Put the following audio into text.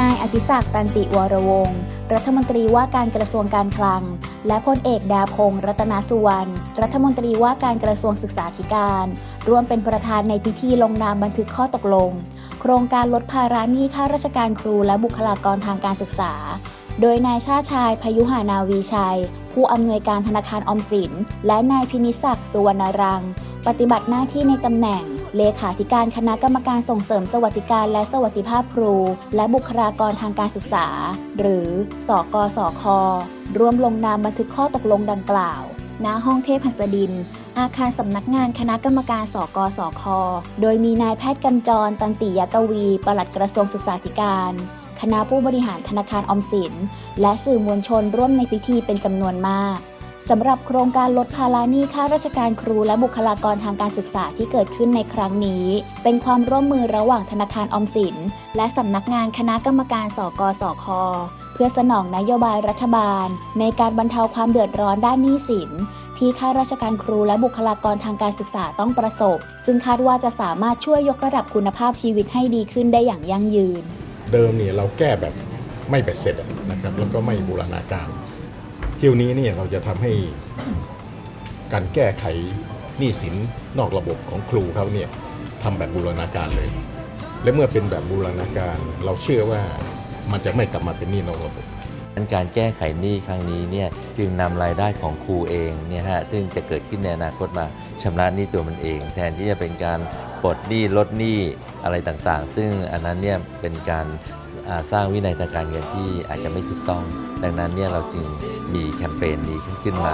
นายอภิศักดิ์ตันติวรวงศ์รัฐมนตรีว่าการกระทรวงการคลัง และพลเอกดาพงศ์รัตนสุวรรณ รัฐมนตรีว่าการกระทรวงศึกษาธิการ ร่วมเป็นประธานในพิธีลงนามบันทึกข้อตกลง โครงการลดภาระหนี้ข้าราชการครูและบุคลากรทางการศึกษา โดยนายชาชายพยุหานาวีชัย ผู้อำนวยการธนาคารออมสิน และนายพินิศักดิ์สุวรรณรัง ปฏิบัติหน้าที่ในตำแหน่ง เลขาธิการคณะกรรมการส่งเสริมสวัสดิการและสวัสดิภาพครู และบุคลากรทางการศึกษา หรือสกสคร่วมลงนามบันทึกข้อตกลงดังกล่าว ณ ห้องเทพหัสดิน อาคารสำนักงานคณะกรรมการสกสค โดยมีนายแพทย์กำจร ตันติยกวี ปลัดกระทรวงศึกษาธิการ คณะผู้บริหารธนาคารออมสิน และสื่อมวลชนร่วมในพิธีเป็นจำนวนมาก สำหรับโครงการลดภาระหนี้ข้าราชการครูและบุคลากรทางการศึกษาที่เกิดขึ้นในครั้งนี้ เป็นความร่วมมือระหว่างธนาคารออมสิน และสำนักงานคณะกรรมการสกสคเพื่อสนองนโยบายรัฐบาล ในการบรรเทาความเดือดร้อนด้านหนี้สิน ที่ข้าราชการครูและบุคลากรทางการศึกษาต้องประสบ ซึ่งคาดว่าจะสามารถช่วยยกระดับคุณภาพชีวิตให้ดีขึ้นได้อย่างยั่งยืน เดิมเนี่ยเราแก้แบบไม่เบ็ดเสร็จนะครับแล้วก็ไม่บูรณาการ ที่ยวนี้เนี่ยเราจะทำให้การแก้ไขหนี้สินนอกระบบของครูเขาเนี่ยทำแบบบูรณาการเลย และเมื่อเป็นแบบบูรณาการเราเชื่อว่ามันจะไม่กลับมาเป็นหนี้นอกระบบการแก้ไขหนี้ครั้งนี้เนี่ยจึงนำรายได้ของครูเองเนี่ยฮะซึ่งจะเกิดขึ้นในอนาคตมาชำระหนี้ตัวมันเอง แทนที่จะเป็นการปลดหนี้ลดหนี้อะไรต่างๆ ซึ่งอันนั้นเนี่ยเป็นการสร้างวินัยทางการเงินที่อาจจะไม่ถูกต้อง ดังนั้นเนี่ยเราจึงมีแคมเปญนี้ขึ้นมา